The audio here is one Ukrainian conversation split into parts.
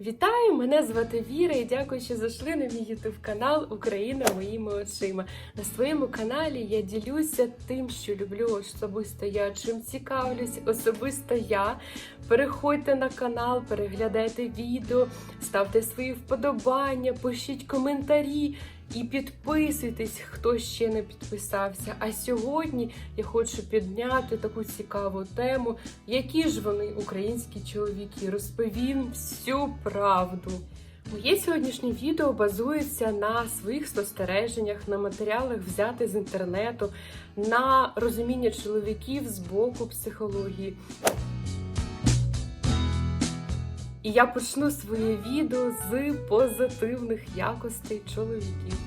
Вітаю! Мене звати Віра і дякую, що зайшли на мій ютуб канал Україна моїми очима. На своєму каналі я ділюся тим, що люблю особисто я, чим цікавлюсь особисто я. Переходьте на канал, переглядайте відео, ставте свої вподобання, пишіть коментарі. І підписуйтесь, хто ще не підписався. А сьогодні я хочу підняти таку цікаву тему, які ж вони українські чоловіки. Розповім всю правду. Моє сьогоднішнє відео базується на своїх спостереженнях, на матеріалах взяти з інтернету, на розуміння чоловіків з боку психології. І я почну своє відео з позитивних якостей чоловіків.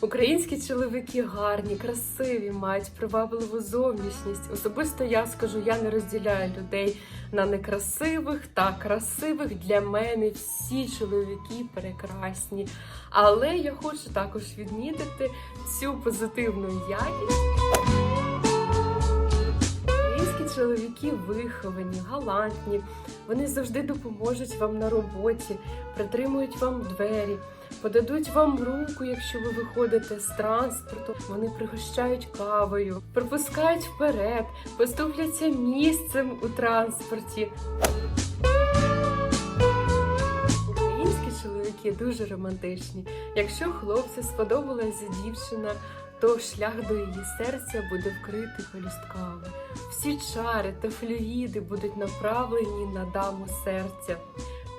Українські чоловіки гарні, красиві, мають привабливу зовнішність. Особисто я скажу, я не розділяю людей на некрасивих та красивих. Для мене всі чоловіки прекрасні. Але я хочу також відмітити цю позитивну якість. Чоловіки виховані, галантні. Вони завжди допоможуть вам на роботі, притримують вам двері, подадуть вам руку, якщо ви виходите з транспорту. Вони пригощають кавою, пропускають вперед, поступляться місцем у транспорті. Чоловіки дуже романтичні. Якщо хлопцю сподобалася дівчина, то шлях до її серця буде вкритий пелюстками. Всі чари та флюїди будуть направлені на даму серця.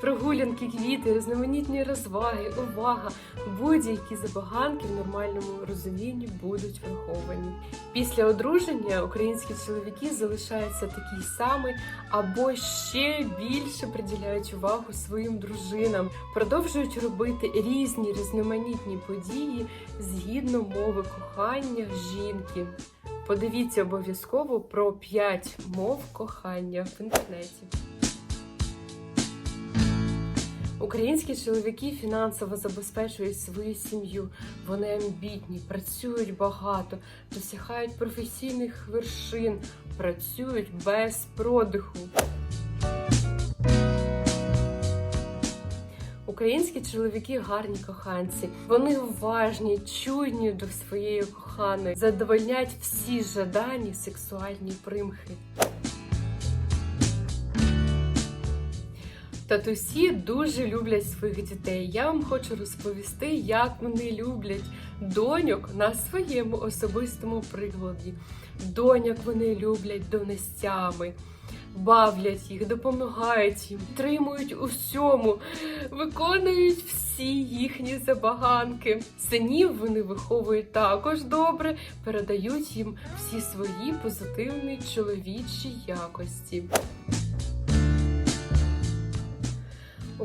Прогулянки, квіти, різноманітні розваги, увага, будь-які забаганки в нормальному розумінні будуть враховані. Після одруження українські чоловіки залишаються такі самі або ще більше приділяють увагу своїм дружинам, продовжують робити різні різноманітні події згідно мови кохання жінки. Подивіться обов'язково про 5 мов кохання в інтернеті. Українські чоловіки фінансово забезпечують свою сім'ю. Вони амбітні, працюють багато, досягають професійних вершин, працюють без продиху. Українські чоловіки гарні коханці. Вони уважні, чуйні до своєї коханої, задовольнять всі жадані сексуальні примхи. Татусі дуже люблять своїх дітей. Я вам хочу розповісти, як вони люблять доньок на своєму особистому прикладі. Доньок вони люблять донестями, бавлять їх, допомагають їм, підтримують усьому, виконують всі їхні забаганки. Синів вони виховують також добре, передають їм всі свої позитивні чоловічі якості.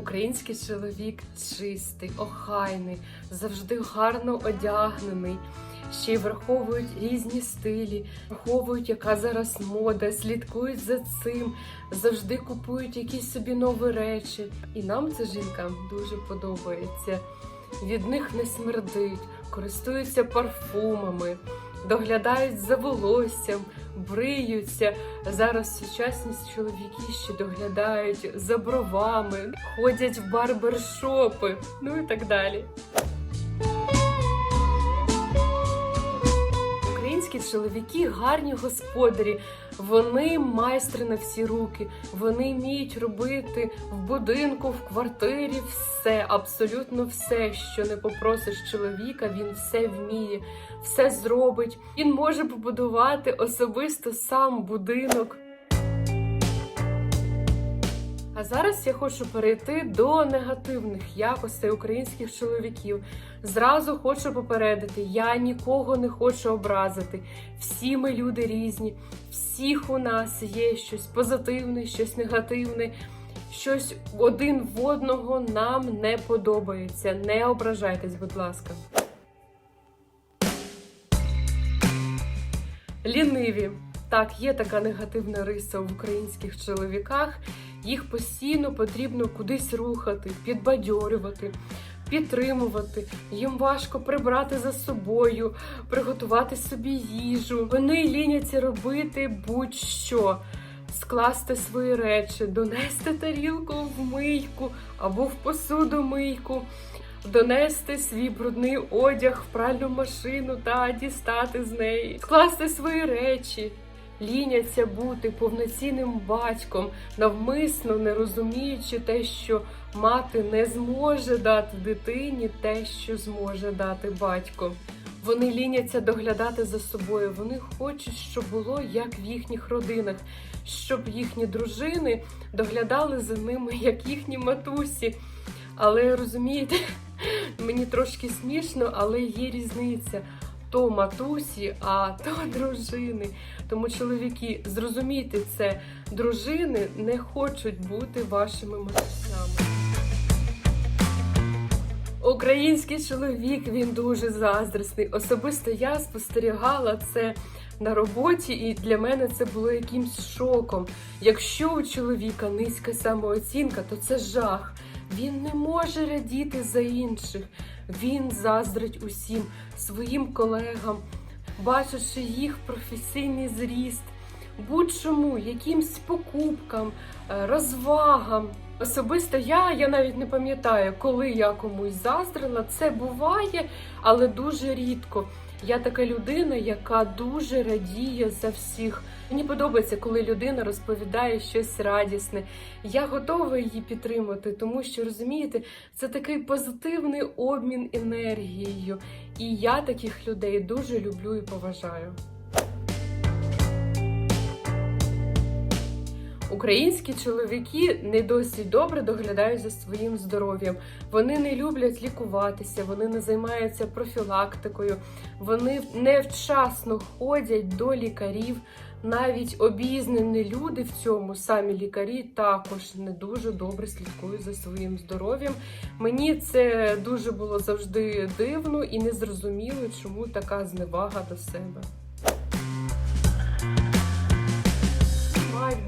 Український чоловік чистий, охайний, завжди гарно одягнений. Ще й враховують різні стилі, враховують, яка зараз мода, слідкують за цим, завжди купують якісь собі нові речі. І нам це жінкам дуже подобається. Від них не смердить, користуються парфумами, доглядають за волоссям, бриються. Зараз сучасність чоловіки ще доглядають за бровами, ходять в барбершопи, ну і так далі. Українські чоловіки гарні господарі, вони майстри на всі руки, вони вміють робити в будинку, в квартирі все, абсолютно все, що не попросиш чоловіка, він все вміє, все зробить. Він може побудувати особисто сам будинок. А зараз я хочу перейти до негативних якостей українських чоловіків. Зразу хочу попередити: я нікого не хочу образити. Всі ми люди різні, всіх у нас є щось позитивне, щось негативне, щось один в одного нам не подобається. Не ображайтесь, будь ласка. Ліниві. Так, є така негативна риса в українських чоловіках. Їх постійно потрібно кудись рухати, підбадьорювати, підтримувати. Їм важко прибрати за собою, приготувати собі їжу. Вони ліняться робити будь-що. скласти свої речі, донести тарілку в мийку або в посудомийку, донести свій брудний одяг в пральну машину та дістати з неї, скласти свої речі. Ліняться бути повноцінним батьком, навмисно не розуміючи те, що мати не зможе дати дитині те, що зможе дати батько. Вони ліняться доглядати за собою. Вони хочуть, щоб було як в їхніх родинах, щоб їхні дружини доглядали за ними, як їхні матусі. Але розумієте, мені трошки смішно, але є різниця. То матусі, а то дружини. Тому чоловіки, зрозумійте це, дружини не хочуть бути вашими матусями. Український чоловік він дуже заздрісний. Особисто я спостерігала це на роботі, і для мене це було якимсь шоком. Якщо у чоловіка низька самооцінка, то це жах. Він не може радіти за інших. Він заздрить усім своїм колегам, бачачи їх професійний зріст, будь-чому, якимсь покупкам, е, розвагам. Особисто я, я навіть не пам'ятаю, коли я комусь заздрила. Це буває, але дуже рідко. Я така людина, яка дуже радіє за всіх. Мені подобається, коли людина розповідає щось радісне. Я готова її підтримати, тому що розумієте, це такий позитивний обмін енергією. І я таких людей дуже люблю і поважаю. Українські чоловіки не досить добре доглядають за своїм здоров'ям. Вони не люблять лікуватися, вони не займаються профілактикою, вони невчасно ходять до лікарів. Навіть обізнані люди в цьому самі лікарі також не дуже добре слідкують за своїм здоров'ям. Мені це дуже було завжди дивно і незрозуміло, чому така зневага до себе.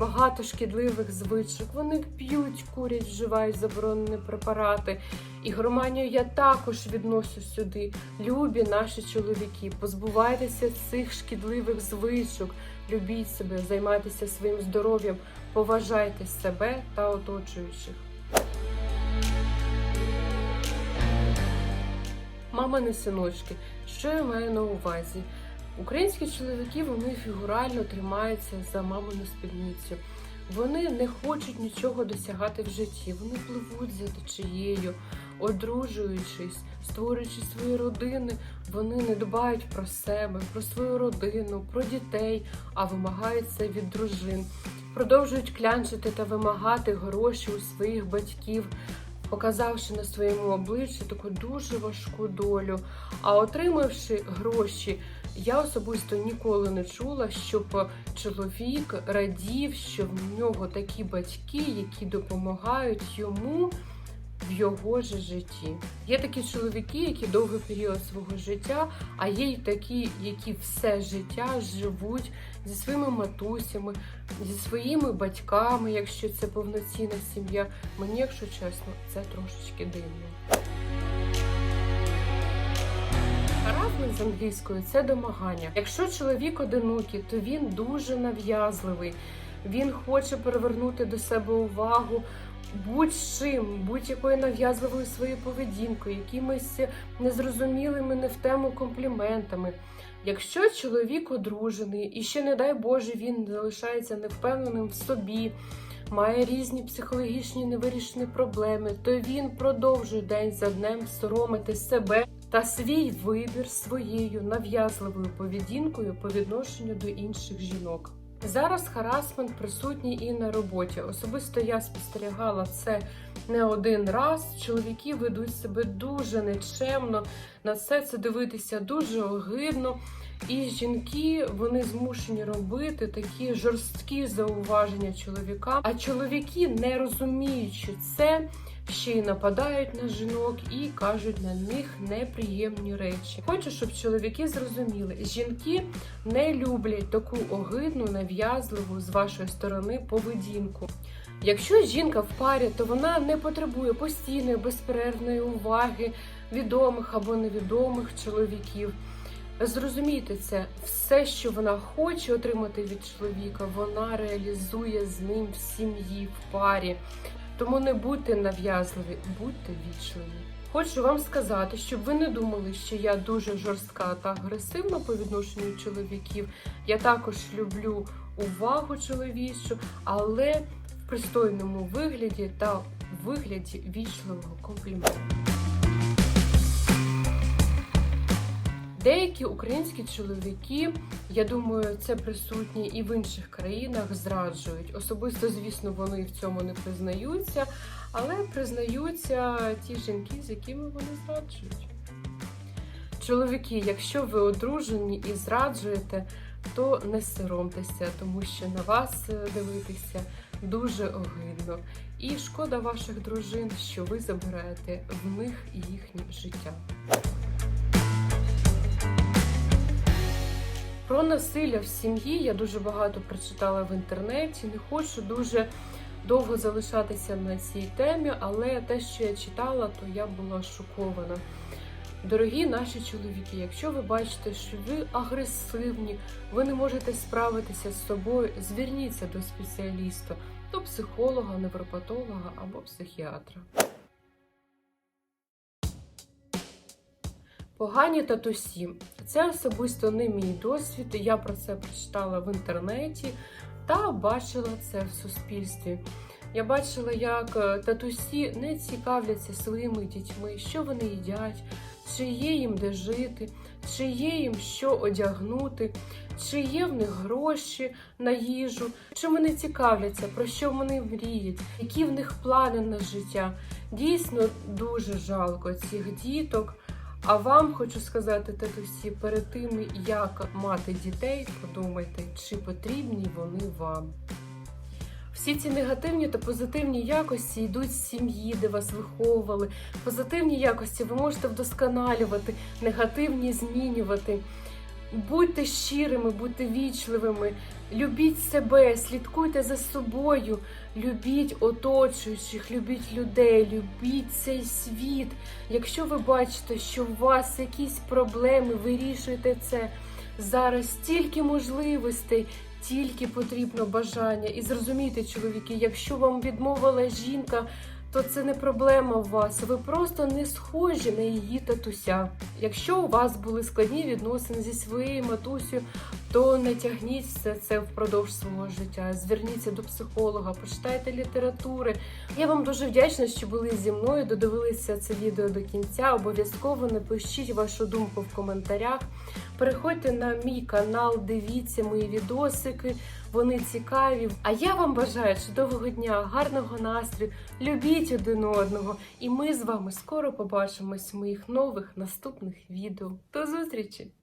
Багато шкідливих звичок. Вони п'ють, курять, вживають заборонені препарати. І громанію я також відношу сюди. Любі наші чоловіки, позбувайтеся цих шкідливих звичок, любіть себе, займайтеся своїм здоров'ям, поважайте себе та оточуючих. Мамини синочки, що я маю на увазі? Українські чоловіки вони фігурально тримаються за мамину спідницю. Вони не хочуть нічого досягати в житті. Вони пливуть за течією, одружуючись, створюючи свої родини. Вони не дбають про себе, про свою родину, про дітей, а вимагають це від дружин. Продовжують клянчити та вимагати гроші у своїх батьків. Показавши на своєму обличчі таку дуже важку долю, а отримавши гроші, я особисто ніколи не чула, щоб чоловік радів, що в нього такі батьки, які допомагають йому в його же житті. Є такі чоловіки, які довгий період свого життя, а є й такі, які все життя живуть зі своїми матусями, зі своїми батьками, якщо це повноцінна сім'я. Мені, якщо чесно, це трошечки дивно. Харазмент з англійською це домагання. Якщо чоловік одинокий, то він дуже нав'язливий. Він хоче привернути до себе увагу будь-чим, будь-якою нав'язливою своєю поведінкою, якимись незрозумілими не в тему компліментами. Якщо чоловік одружений і ще, не дай Боже, він залишається невпевненим в собі, має різні психологічні невирішені проблеми, то він продовжує день за днем соромити себе та свій вибір своєю нав'язливою поведінкою по відношенню до інших жінок. Зараз харасмент присутній і на роботі. Особисто я спостерігала це не один раз. Чоловіки ведуть себе дуже нечемно, на все це дивитися дуже огидно. І жінки вони змушені робити такі жорсткі зауваження чоловікам. А чоловіки, не розуміючи це, ще й нападають на жінок і кажуть на них неприємні речі. Хочу, щоб чоловіки зрозуміли, жінки не люблять таку огидну, нав'язливу з вашої сторони поведінку. Якщо жінка в парі, то вона не потребує постійної безперервної уваги відомих або невідомих чоловіків. Зрозумійте це, все, що вона хоче отримати від чоловіка, вона реалізує з ним в сім'ї, в парі. Тому не будьте нав'язливі, будьте вічливі. Хочу вам сказати, щоб ви не думали, що я дуже жорстка та агресивна по відношенню чоловіків. Я також люблю увагу чоловічу, але в пристойному вигляді та вигляді вічливого компліменту. Деякі українські чоловіки, я думаю, це присутні і в інших країнах, зраджують. Особисто, звісно, вони в цьому не признаються, але признаються ті жінки, з якими вони зраджують. Чоловіки, якщо ви одружені і зраджуєте, то не соромтеся, тому що на вас е, дивитися дуже огидно. І шкода ваших дружин, що ви забираєте в них їхнє життя. Про насилля в сім'ї я дуже багато прочитала в інтернеті. Не хочу дуже довго залишатися на цій темі, але те, що я читала, то я була шокована. Дорогі наші чоловіки, якщо ви бачите, що ви агресивні, ви не можете справитися з собою, зверніться до спеціаліста, до психолога, невропатолога або психіатра. Погані татусі. Це особисто не мій досвід. Я про це прочитала в інтернеті та бачила це в суспільстві. Я бачила, як е, татусі не цікавляться своїми дітьми, що вони їдять, чи є їм де жити, чи є їм що одягнути, чи є в них гроші на їжу, чи вони цікавляться, про що вони мріють, які в них плани на життя. Дійсно дуже жалко цих діток. А вам хочу сказати, татусі, перед тим, як мати дітей, подумайте, чи потрібні вони вам. Всі ці негативні та позитивні якості йдуть з сім'ї, де вас виховували. Позитивні якості ви можете вдосконалювати, негативні змінювати. Будьте щирими, будьте вічливими, любіть себе, слідкуйте за собою, любіть оточуючих, любіть людей, любіть цей світ. Якщо ви бачите, що у вас якісь проблеми, вирішуйте це. Зараз стільки можливостей, тільки потрібно бажання. І зрозумійте, чоловіки, якщо вам відмовила жінка, то це не проблема у вас. Ви просто не схожі на її татуся. Якщо у вас були складні відносини зі своєю матусею, то не тягніть все це впродовж свого життя. Зверніться до психолога, почитайте літератури. Я вам дуже вдячна, що були зі мною. Додивилися це відео до кінця. Обов'язково напишіть вашу думку в коментарях. Переходьте на мій канал, дивіться мої відосики, вони цікаві. А я вам бажаю чудового дня, гарного настрою, любіть один одного. І ми з вами скоро побачимось в моїх нових наступних відео. До зустрічі!